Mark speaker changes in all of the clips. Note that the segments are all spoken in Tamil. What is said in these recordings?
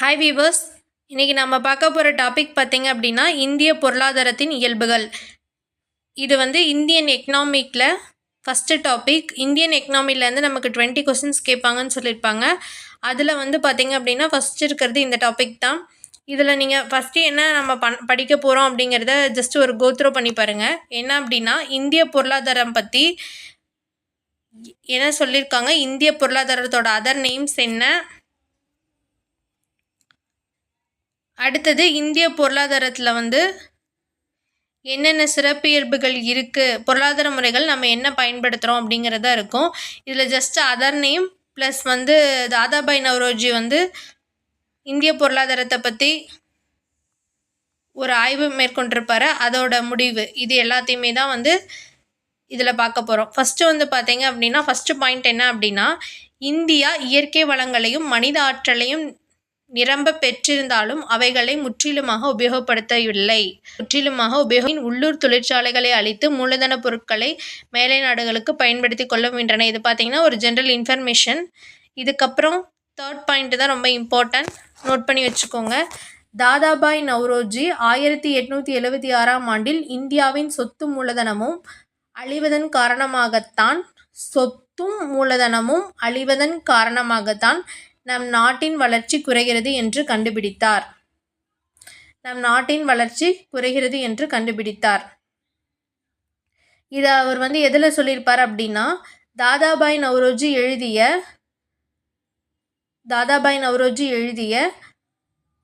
Speaker 1: ஹாய் வீவர்ஸ் இன்றைக்கி நம்ம பார்க்க போகிற டாபிக் பார்த்தீங்க அப்படின்னா இந்திய பொருளாதாரத்தின் இயல்புகள். இது வந்து இந்தியன் எக்கனாமிக்கில் ஃபஸ்ட்டு டாபிக் இந்தியன் எக்கனாமிலேருந்து நமக்கு டுவெண்ட்டி கொஸ்டின்ஸ் கேட்பாங்கன்னு சொல்லியிருப்பாங்க. அதில் வந்து பார்த்திங்க அப்படின்னா ஃபஸ்ட்டு இருக்கிறது இந்த டாபிக் தான். இதில் நீங்கள் ஃபஸ்ட்டு என்ன நம்ம பண் படிக்க போகிறோம் அப்படிங்கிறத ஜஸ்ட் ஒரு கோத்ரோ பண்ணி பாருங்கள் என்ன அப்படின்னா இந்திய பொருளாதாரம் பற்றி என்ன சொல்லியிருக்காங்க? இந்திய பொருளாதாரத்தோட அதர் நேம்ஸ் என்ன? அடுத்தது இந்திய பொருளாதாரத்தில் வந்து என்னென்ன சிறப்பியல்புகள் இருக்குது பொருளாதார முறைகள் நம்ம என்ன பயன்படுத்துகிறோம் அப்படிங்கிறதா இருக்கும். இதில் ஜஸ்ட் அதர் நேம் ப்ளஸ் வந்து தாதாபாய் நவ்ரோஜி வந்து இந்திய பொருளாதாரத்தை பற்றி ஒரு ஆய்வு மேற்கொண்டிருப்பார். அதோட முடிவு இது எல்லாத்தையுமே தான் வந்து இதில் பார்க்க போகிறோம் ஃபஸ்ட்டு வந்து பார்த்தீங்க அப்படின்னா ஃபஸ்ட்டு பாயிண்ட் என்ன அப்படின்னா இந்தியா இயற்கை வளங்களையும் மனித ஆற்றலையும் நிரம்ப பெற்றிருந்தாலும் அவைகளை முற்றிலுமாக உபயோகப்படுத்தவில்லை. முற்றிலுமாக உபயோகின் உள்ளூர் தொழிற்சாலைகளை அழித்து மூலதன பொருட்களை மேலை நாடுகளுக்கு பயன்படுத்தி கொள்ளுகின்றன இது பார்த்தீங்கன்னா ஒரு ஜென்ரல் இன்ஃபர்மேஷன் இதுக்கப்புறம் தேர்ட் பாயிண்ட் தான் ரொம்ப இம்பார்ட்டன்ட் நோட் பண்ணி வச்சுக்கோங்க. தாதாபாய் நவ்ரோஜி ஆயிரத்தி எட்நூற்றி எழுபத்தி ஆறாம் ஆண்டில் இந்தியாவின் சொத்து மூலதனமும் அழிவதன் காரணமாகத்தான் சொத்தும் மூலதனமும் அழிவதன் காரணமாகத்தான் நம் நாட்டின் வளர்ச்சி குறைகிறது என்று கண்டுபிடித்தார். நம் நாட்டின் வளர்ச்சி குறைகிறது என்று கண்டுபிடித்தார். இதை அவர் வந்து எதில் சொல்லியிருப்பார் அப்படின்னா தாதாபாய் நவ்ரோஜி எழுதிய தாதாபாய் நவ்ரோஜி எழுதிய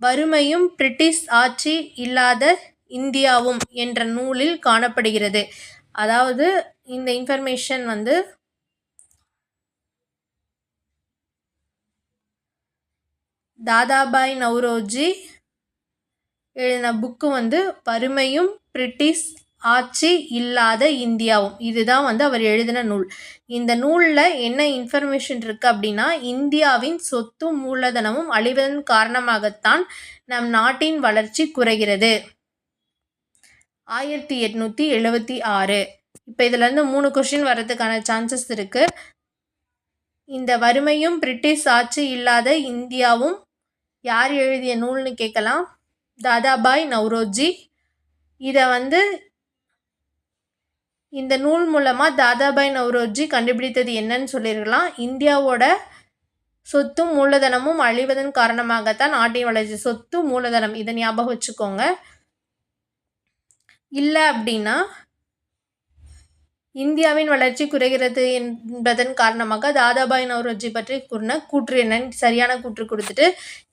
Speaker 1: வறுமையும் பிரிட்டிஷ் ஆட்சி இல்லாத இந்தியாவும் என்ற நூலில் காணப்படுகிறது. அதாவது இந்த இன்ஃபர்மேஷன் வந்து தாதாபாய் நவ்ரோஜி எழுதின புக்கு வந்து வறுமையும் பிரிட்டிஷ் ஆட்சி இல்லாத இந்தியாவும். இதுதான் வந்து அவர் எழுதின நூல். இந்த நூலில் என்ன இன்ஃபர்மேஷன் இருக்குது அப்படின்னா இந்தியாவின் சொத்து மூலதனமும் அழிவதன் காரணமாகத்தான் நம் நாட்டின் வளர்ச்சி குறைகிறது. ஆயிரத்தி எட்நூற்றி எழுபத்தி ஆறு. இப்போ இதுலேருந்து மூணு கொஷின் வர்றதுக்கான சான்சஸ் இருக்குது இந்த வறுமையும் பிரிட்டிஷ் ஆட்சி இல்லாத இந்தியாவும் யார் எழுதிய நூல்னு கேட்கலாம். தாதாபாய் நவ்ரோஜி. இதை வந்து இந்த நூல் மூலமாக தாதாபாய் நவ்ரோஜி கண்டுபிடித்தது என்னன்னு சொல்லியிருக்கலாம். இந்தியாவோட சொத்தும் மூலதனமும் அழிவதன் காரணமாகத்தான் நாட்டின் வளர்ச்சி. சொத்து மூலதனம். இதை ஞாபகம் வச்சுக்கோங்க. இல்லை அப்படின்னா இந்தியாவின் வளர்ச்சி குறைகிறது என்பதன் காரணமாக தாதாபாய் நவ்ரோஜி பற்றி கூறின கூற்று என்னன்னு சரியான கூற்று கொடுத்துட்டு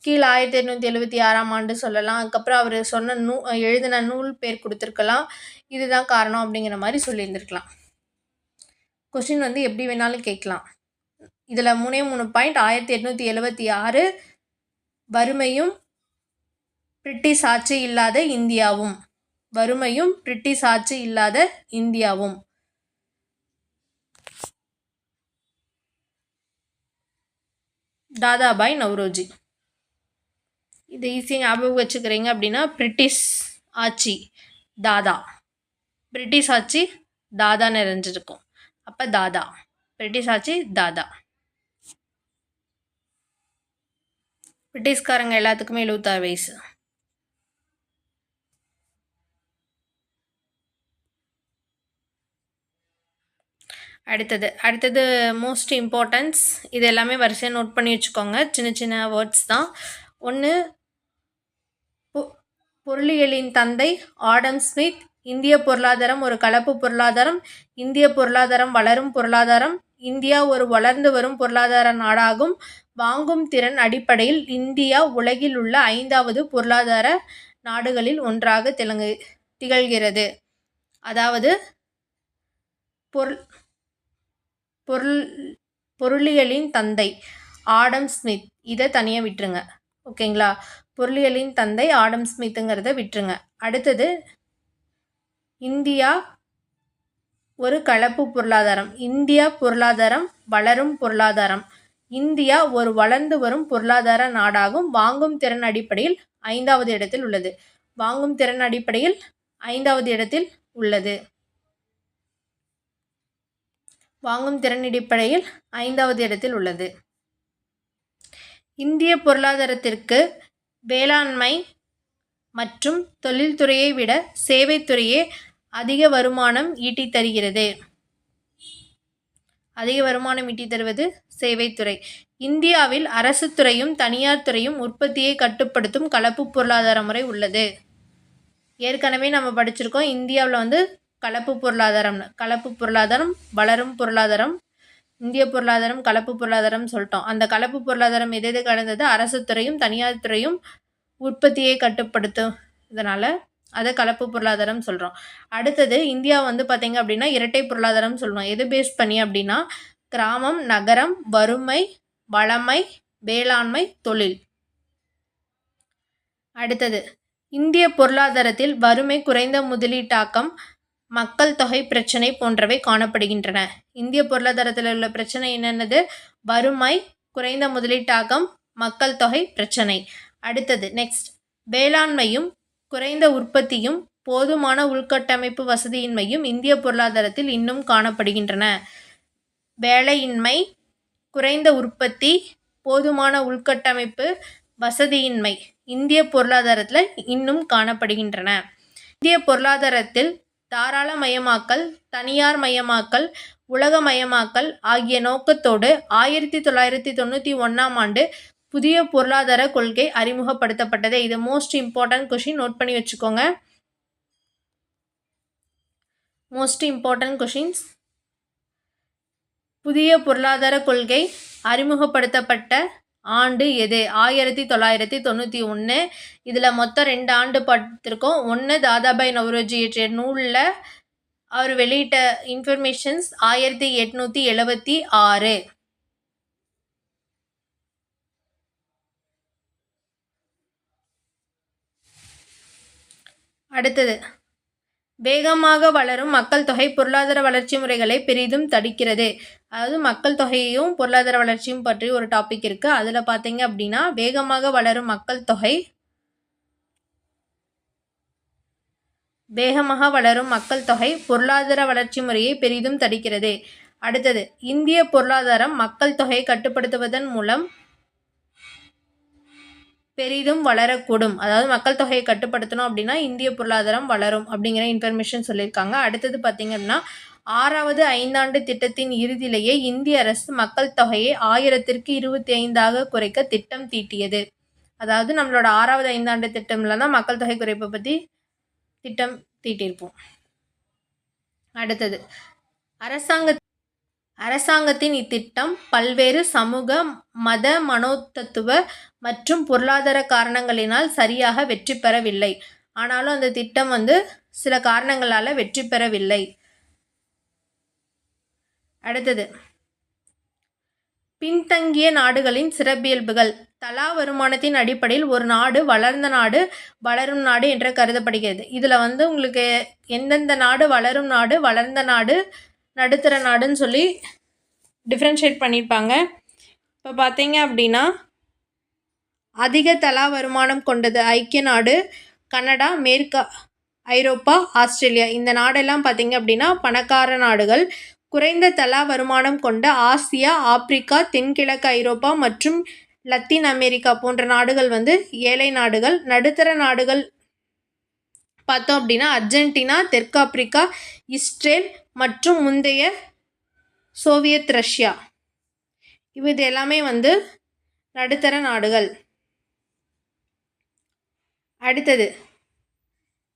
Speaker 1: கீழே ஆயிரத்தி எட்நூற்றி எழுபத்தி ஆறாம் ஆண்டு சொல்லலாம். அதுக்கப்புறம் அவர் சொன்ன நூ எழுதின நூல் பேர் கொடுத்துருக்கலாம். இதுதான் காரணம் அப்படிங்கிற மாதிரி சொல்லியிருந்திருக்கலாம். கொஷின் வந்து எப்படி வேணாலும் கேட்கலாம். இதில் மூணே மூணு பாயிண்ட் ஆயிரத்தி எட்நூற்றி எழுபத்தி ஆறு வறுமையும் பிரிட்டிஷ் ஆட்சி இல்லாத இந்தியாவும். வறுமையும் பிரிட்டிஷ் ஆட்சி இல்லாத இந்தியாவும். தாதாபாய் நவ்ரோஜி. இது ஈஸியாக ஞாபகம் வச்சுக்கிறீங்க அப்படின்னா பிரிட்டிஷ் ஆட்சி தாதா. பிரிட்டிஷ் ஆட்சி தாதா நிறைஞ்சிருக்கும் அப்போ தாதா. பிரிட்டிஷ் ஆட்சி தாதா. பிரிட்டிஷ்காரங்க எல்லாத்துக்குமே எழுபத்தாறு வயசு. அடுத்தது அடுத்தது மோஸ்ட் இம்பார்ட்டன்ஸ் இது எல்லாமே வரிசையாக நோட் பண்ணி வச்சுக்கோங்க. சின்ன சின்ன வேர்ட்ஸ் தான். ஒன்று பொருளியலின் தந்தை ஆடம் ஸ்மித் இந்திய பொருளாதாரம் ஒரு கலப்பு பொருளாதாரம் இந்திய பொருளாதாரம் வளரும் பொருளாதாரம் இந்தியா ஒரு வளர்ந்து வரும் பொருளாதார நாடாகும் வாங்கும் திறன் அடிப்படையில் இந்தியா உலகில் உள்ள ஐந்தாவது பொருளாதார நாடுகளில் ஒன்றாக திளங்கு திகழ்கிறது. அதாவது பொருள் பொருள் பொருளியலின் தந்தை ஆடம் ஸ்மித். இதை தனியாக விட்டுருங்க. ஓகேங்களா? பொருளியலின் தந்தை ஆடம் ஸ்மித்துங்கிறத விட்டுருங்க. அடுத்தது இந்தியா ஒரு கலப்பு பொருளாதாரம். இந்தியா பொருளாதாரம் வளரும் பொருளாதாரம். இந்தியா ஒரு வளர்ந்து வரும் பொருளாதார நாடாகும். வாங்கும் திறன் அடிப்படையில் ஐந்தாவது இடத்தில் உள்ளது. வாங்கும் திறன் அடிப்படையில் ஐந்தாவது இடத்தில் உள்ளது. வாங்கும் திறன் அடிப்படையில் ஐந்தாவது இடத்தில் உள்ளது. இந்திய பொருளாதாரத்திற்கு வேளாண்மை மற்றும் தொழில்துறையை விட சேவைத்துறையே அதிக வருமானம் ஈட்டி தருகிறது. அதிக வருமானம் ஈட்டி தருவது சேவைத்துறை. இந்தியாவில் அரசு துறையும் தனியார் துறையும் உற்பத்தியை கட்டுப்படுத்தும் கலப்பு பொருளாதார முறை உள்ளது. ஏற்கனவே நம்ம படிச்சிருக்கோம் இந்தியாவில் வந்து கலப்பு பொருளாதாரம் கலப்பு பொருளாதாரம் வளரும் பொருளாதாரம் இந்திய பொருளாதாரம் கலப்பு பொருளாதாரம் சொல்லிட்டோம். அந்த கலப்பு பொருளாதாரம் எது எது கலந்தது அரசு துறையும் தனியார் துறையும் உற்பத்தியை கட்டுப்படுத்தும். இதனால் அதை கலப்பு பொருளாதாரம் சொல்கிறோம் அடுத்தது இந்தியா வந்து பார்த்திங்க அப்படின்னா இரட்டை பொருளாதாரம் சொல்லுவோம். எது பேஸ் பண்ணி அப்படின்னா கிராமம் நகரம் வறுமை வளமை வேளாண்மை தொழில். அடுத்தது இந்திய பொருளாதாரத்தில் வறுமை குறைந்த முதலீட்டாக்கம் மக்கள் தொகை பிரச்சனை போன்றவை காணப்படுகின்றன. இந்திய பொருளாதாரத்தில் உள்ள பிரச்சனை என்னென்னது? வறுமை குறைந்த முதலீட்டாகம் மக்கள் தொகை பிரச்சனை. அடுத்தது நெக்ஸ்ட் வேளாண்மையும் குறைந்த உற்பத்தியும் போதுமான உள்கட்டமைப்பு வசதியின்மையும் இந்திய பொருளாதாரத்தில் இன்னும் காணப்படுகின்றன. வேலையின்மை குறைந்த உற்பத்தி போதுமான உள்கட்டமைப்பு வசதியின்மை இந்திய பொருளாதாரத்தில் இன்னும் காணப்படுகின்றன. இந்திய பொருளாதாரத்தில் தாராளமயமாக்கல் தனியார் மயமாக்கல் உலகமயமாக்கல் ஆகிய நோக்கத்தோடு ஆயிரத்தி தொள்ளாயிரத்தி தொண்ணூற்றி ஒன்றாம் ஆண்டு புதிய பொருளாதார கொள்கை அறிமுகப்படுத்தப்பட்டது. இது மோஸ்ட் இம்பார்ட்டன்ட் கொஷின் நோட் பண்ணி வச்சுக்கோங்க. மோஸ்ட் இம்பார்ட்டன்ட் கொஷின்ஸ் புதிய பொருளாதார கொள்கை அறிமுகப்படுத்தப்பட்ட ஆண்டு எது? ஆயிரத்தி தொள்ளாயிரத்தி தொண்ணூற்றி ஒன்று இதில் மொத்தம் ரெண்டு ஆண்டு பார்த்துருக்கோம். ஒன்று தாதாபாய் நவரோஜி இயற்றிய நூலில் அவர் வெளியிட்ட இன்ஃபர்மேஷன்ஸ் ஆயிரத்தி எட்நூற்றி எழுபத்தி ஆறு. அடுத்தது. வேகமாக வளரும் மக்கள் தொகை பொருளாதார வளர்ச்சி முறைகளை பெரிதும் தடுக்கிறது. அதாவது மக்கள் தொகையையும் பொருளாதார வளர்ச்சியும் பற்றி ஒரு டாபிக் இருக்குது அதில் பார்த்தீங்க அப்படின்னா வேகமாக வளரும் மக்கள் தொகை வேகமாக வளரும் மக்கள் தொகை பொருளாதார வளர்ச்சி முறையை பெரிதும் தடுக்கிறது. அடுத்தது இந்திய பொருளாதாரம் மக்கள் தொகையை கட்டுப்படுத்துவதன் மூலம் பெரிதும் வளரக்கூடும். அதாவது மக்கள் தொகையை கட்டுப்படுத்தணும் அப்படின்னா இந்திய பொருளாதாரம் வளரும் அப்படிங்கிற இன்ஃபர்மேஷன் சொல்லியிருக்காங்க. அடுத்தது பார்த்திங்க அப்படின்னா ஆறாவது ஐந்தாண்டு திட்டத்தின் இறுதியிலேயே இந்திய அரசு மக்கள் தொகையை ஆயிரத்திற்கு இருபத்தி ஐந்தாக குறைக்க திட்டம் தீட்டியது. அதாவது நம்மளோட ஆறாவது ஐந்தாண்டு திட்டம்ல தான் மக்கள் தொகை குறைப்பை பற்றி திட்டம் தீட்டியிருப்போம். அடுத்தது அரசாங்க அரசாங்கத்தின் இத்திட்டம் பல்வேறு சமூக மத மனோதத்துவ மற்றும் பொருளாதார காரணங்களினால் சரியாக வெற்றி பெறவில்லை. ஆனாலும் அந்த திட்டம் வந்து சில காரணங்களால் வெற்றி பெறவில்லை. அடுத்தது பின்தங்கிய நாடுகளின் சிறப்பியல்புகள். தலா வருமானத்தின் அடிப்படையில் ஒரு நாடு வளர்ந்த நாடு வளரும் நாடு என்று கருதப்படுகிறது. இதில் வந்து உங்களுக்கு எந்தெந்த நாடு வளரும் நாடு வளர்ந்த நாடு நடுத்தர நாடுன்னு சொல்லி டிஃப்ரென்ஷியேட் பண்ணியிருப்பாங்க இப்போ பார்த்தீங்க அப்படின்னா அதிக தலா வருமானம் கொண்டது ஐக்கிய நாடு கனடா மேற்கு ஐரோப்பா ஆஸ்திரேலியா. இந்த நாடெல்லாம் பார்த்திங்க அப்படின்னா பணக்கார நாடுகள். குறைந்த தலா வருமானம் கொண்ட ஆசியா ஆப்பிரிக்கா தென்கிழக்கு ஐரோப்பா மற்றும் லத்தீன் அமெரிக்கா போன்ற நாடுகள் வந்து ஏழை நாடுகள். நடுத்தர நாடுகள் பார்த்தோம் அப்படின்னா அர்ஜென்டினா தெற்கு ஆப்பிரிக்கா இஸ்ரேல் மற்றும் முந்தைய சோவியத் ரஷ்யா. இது எல்லாமே வந்து நடுத்தர நாடுகள். அடுத்தது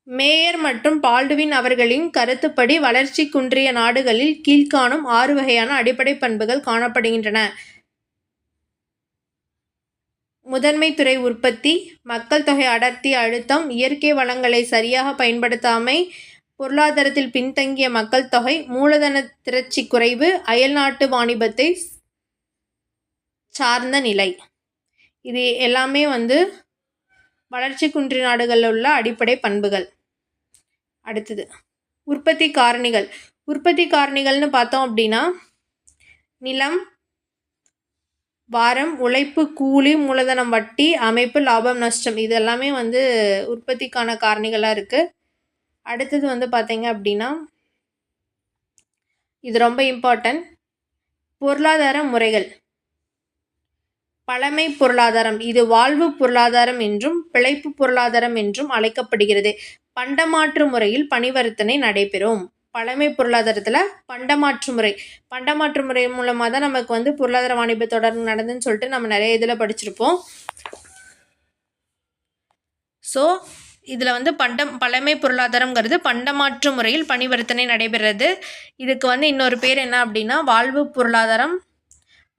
Speaker 1: மேயர் மற்றும் பால்டுவின் அவர்களின் கருத்துப்படி வளர்ச்சி குன்றிய நாடுகளில் கீழ்காணும் ஆறு வகையான அடிப்படை பண்புகள் காணப்படுகின்றன. முதன்மை துறை உற்பத்தி மக்கள் தொகை அடர்த்தி அழுத்தம் இயற்கை வளங்களை சரியாக பயன்படுத்தாமை பொருளாதாரத்தில் பின்தங்கிய மக்கள் தொகை மூலதன திரட்சி குறைவு அயல்நாட்டு வாணிபத்தை சார்ந்த நிலை. இது எல்லாமே வந்து வளர்ச்சி குன்றி நாடுகளில் உள்ள அடிப்படை பண்புகள். அடுத்தது உற்பத்தி காரணிகள். உற்பத்தி காரணிகள்னு பார்த்தோம் அப்படின்னா நிலம் வாரம் உழைப்பு கூலி மூலதனம் வட்டி அமைப்பு லாபம் நஷ்டம். இது எல்லாமே வந்து உற்பத்திக்கான காரணிகளாக இருக்குது அடுத்தது வந்து பார்த்திங்க அப்படின்னா இது ரொம்ப இம்பார்ட்டன்ட் பொருளாதார முறைகள். பழமை பொருளாதாரம். இது வாழ்வு பொருளாதாரம் என்றும் பிழைப்பு பொருளாதாரம் என்றும் அழைக்கப்படுகிறது. பண்டமாற்று முறையில் பணிவர்த்தனை நடைபெறும். பழமை பொருளாதாரத்தில் பண்டமாற்று முறை. பண்டமாற்று முறை மூலமாக தான் நமக்கு வந்து பொருளாதார வாணிப தொடர் நடந்துன்னு சொல்லிட்டு நம்ம நிறைய இதில் படிச்சிருப்போம். ஸோ இதில் வந்து பண்டம் பழமை பொருளாதாரங்கிறது பண்டமாற்று முறையில் பணிவர்த்தனை நடைபெறுறது. இதுக்கு வந்து இன்னொரு பேர் என்ன அப்படின்னா வாழ்வு பொருளாதாரம்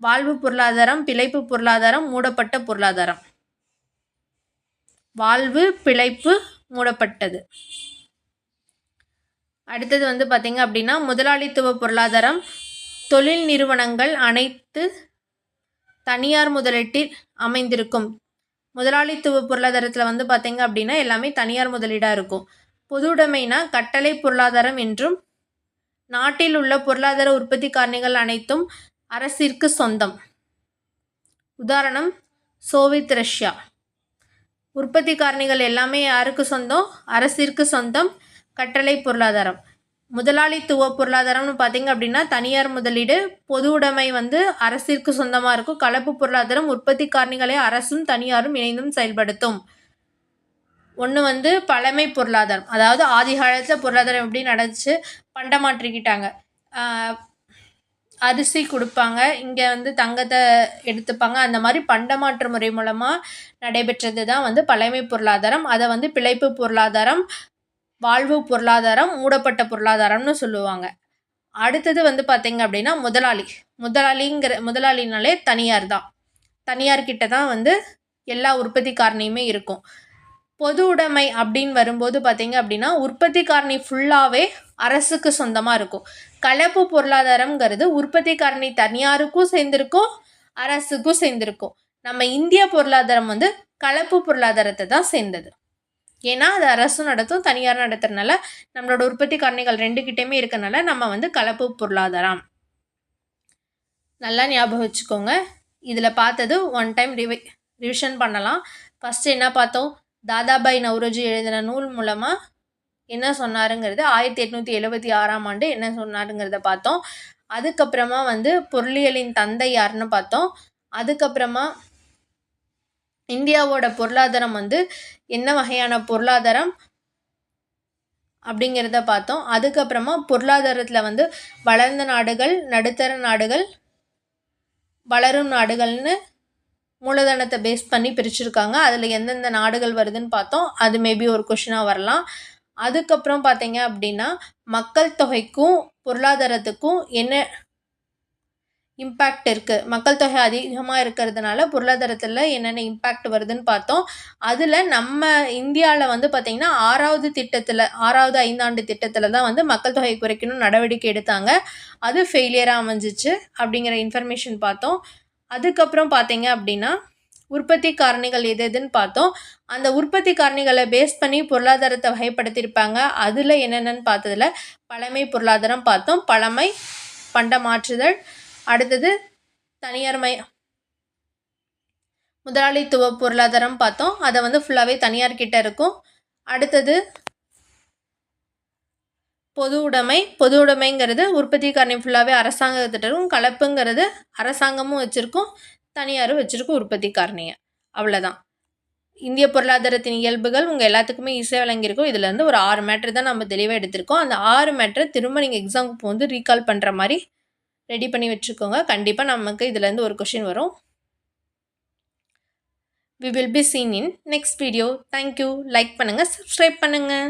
Speaker 1: வாழ்வு பொருளாதாரம் பிழைப்பு பொருளாதாரம் மூடப்பட்ட பொருளாதாரம். வாழ்வு பிழைப்பு மூடப்பட்டது. அடுத்தது வந்து பார்த்திங்க அப்படின்னா முதலாளித்துவ பொருளாதாரம் தொழில் நிறுவனங்கள் அனைத்து தனியார் முதலீட்டில் அமைந்திருக்கும். முதலாளித்துவ பொருளாதாரத்தில் வந்து பார்த்திங்க அப்படின்னா எல்லாமே தனியார் முதலீடாக இருக்கும். பொதுவுடைமைனா கட்டளை பொருளாதாரம் என்றும் நாட்டில் உள்ள பொருளாதார உற்பத்தி காரணிகள் அனைத்தும் அரசிற்கு சொந்தம். உதாரணம் சோவியத் ரஷ்யா. உற்பத்தி காரணிகள் எல்லாமே யாருக்கு சொந்தம்? அரசிற்கு சொந்தம். கட்டளை பொருளாதாரம். முதலாளித்துவ பொருளாதாரம்னு பார்த்தீங்க அப்படின்னா தனியார் முதலீடு பொது உடைமை வந்து அரசிற்கு சொந்தமாக இருக்கும். கலப்பு பொருளாதாரம் உற்பத்தி காரணிகளை அரசும் தனியாரும் இணைந்தும் செயல்படுத்தும். ஒன்று வந்து பழமை பொருளாதாரம். அதாவது ஆதி காலத்தில் பொருளாதாரம் எப்படி நடந்துச்சு? பண்டமாற்றிக்கிட்டாங்க அரிசி கொடுப்பாங்க இங்கே வந்து தங்கத்தை எடுத்துப்பாங்க. அந்த மாதிரி பண்டமாற்று முறை மூலமாக நடைபெற்றது தான் வந்து பழமை பொருளாதாரம். அதை வந்து பிழைப்பு பொருளாதாரம் வாழ்வு பொருளாதாரம் மூடப்பட்ட பொருளாதாரம்னு சொல்லுவாங்க. அடுத்தது வந்து பார்த்திங்க அப்படின்னா முதலாளி. முதலாளிங்கிற முதலாளினாலே தனியார் தான். தனியார்கிட்ட தான் வந்து எல்லா உற்பத்தி காரணியுமே இருக்கும். பொது உடைமை அப்படின்னு வரும்போது பார்த்திங்க அப்படின்னா உற்பத்தி காரணி ஃபுல்லாகவே அரசுக்கு சொந்தமாக இருக்கும். கலப்பு பொருளாதாரங்கிறது உற்பத்தி காரணி தனியாருக்கும் சேர்ந்துருக்கும் அரசுக்கும் சேர்ந்துருக்கும். நம்ம இந்திய பொருளாதாரம் வந்து கலப்பு பொருளாதாரத்தை தான் சேர்ந்தது. ஏன்னா அது அரசும் நடத்தும் தனியார் நடத்துறதுனால நம்மளோட உற்பத்தி காரணிகள் ரெண்டு கிட்டேயுமே இருக்கனால நம்ம வந்து கலப்பு பொருளாதாரம். நல்லா ஞாபகம் வச்சுக்கோங்க. இதில் பார்த்தது ஒன் டைம் ரிவை ரிவிஷன் பண்ணலாம். ஃபஸ்ட்டு என்ன பார்த்தோம்? தாதாபாய் நவ்ரோஜி எழுதின நூல் மூலமாக என்ன சொன்னாருங்கிறது ஆயிரத்தி எட்நூற்றி எழுபத்தி ஆறாம் ஆண்டு என்ன சொன்னாருங்கிறத பார்த்தோம். அதுக்கப்புறமா வந்து பொருளியலின் தந்தை யாருன்னு பார்த்தோம். அதுக்கப்புறமா இந்தியாவோட பொருளாதாரம் வந்து என்ன வகையான பொருளாதாரம் அப்படிங்கிறத பார்த்தோம். அதுக்கப்புறமா பொருளாதாரத்தில் வந்து வளர்ந்த நாடுகள் நடுத்தர நாடுகள் வளரும் நாடுகள்னு மூலதனத்தை பேஸ் பண்ணி பிரிச்சுருக்காங்க. அதில் எந்தெந்த நாடுகள் வருதுன்னு பார்த்தோம். அது மேபி ஒரு கொஷினாக வரலாம். அதுக்கப்புறம் பார்த்தீங்க அப்படின்னா மக்கள் தொகைக்கும் பொருளாதாரத்துக்கும் என்ன இம்பேக்ட் இருக்குது மக்கள் தொகை அதிகமாக இருக்கிறதுனால பொருளாதாரத்தில் என்னென்ன இம்பேக்ட் வருதுன்னு பார்த்தோம். அதில் நம்ம இந்தியாவில் வந்து பார்த்திங்கன்னா ஆறாவது திட்டத்தில் ஆறாவது ஐந்தாண்டு திட்டத்தில் தான் வந்து மக்கள் தொகை குறைக்கணும் நடவடிக்கை எடுத்தாங்க. அது ஃபெயிலியராக அமைஞ்சிச்சு அப்படிங்கிற இன்ஃபர்மேஷன் பார்த்தோம். அதுக்கப்புறம் பார்த்தீங்க அப்படின்னா உற்பத்தி காரணிகள் எது எதுன்னு பார்த்தோம். அந்த உற்பத்தி காரணிகளை பேஸ் பண்ணி பொருளாதாரத்தை வகைப்படுத்தியிருப்பாங்க. அதில் என்னென்னு பார்த்ததில் பழமை பொருளாதாரம் பார்த்தோம். பழமை பண்ட மாற்றுதல் அடுத்தது தனியார் மய முதலாளித்துவ பொருளாதாரம் பார்த்தோம். அதை வந்து ஃபுல்லாகவே தனியார்கிட்ட இருக்கும். அடுத்தது பொது உடைமை. பொது உடைமைங்கிறது உற்பத்தி காரணி ஃபுல்லாகவே அரசாங்கத்திட்ட இருக்கும். கலப்புங்கிறது அரசாங்கமும் வச்சுருக்கும். தனியாரும் வச்சுருக்கும் உற்பத்தி காரணியை. அவ்வளோதான் இந்திய பொருளாதாரத்தின் இயல்புகள் உங்கள் எல்லாத்துக்குமே ஈஸியாக விளங்கியிருக்கும் இதுலேருந்து ஒரு ஆறு மேட்ரு தான் நம்ம தெளிவாக எடுத்திருக்கோம். அந்த ஆறு மேட்ரை திரும்ப நீங்கள் எக்ஸாமுக்கு வந்து ரீகால் பண்ணுற மாதிரி ரெடி பண்ணி வச்சுக்கோங்க. கண்டிப்பாக நமக்கு இதுலேருந்து ஒரு கொஷின் வரும். We will be seen in next video thank you like பண்ணுங்கள் சப்ஸ்கிரைப் பண்ணுங்கள்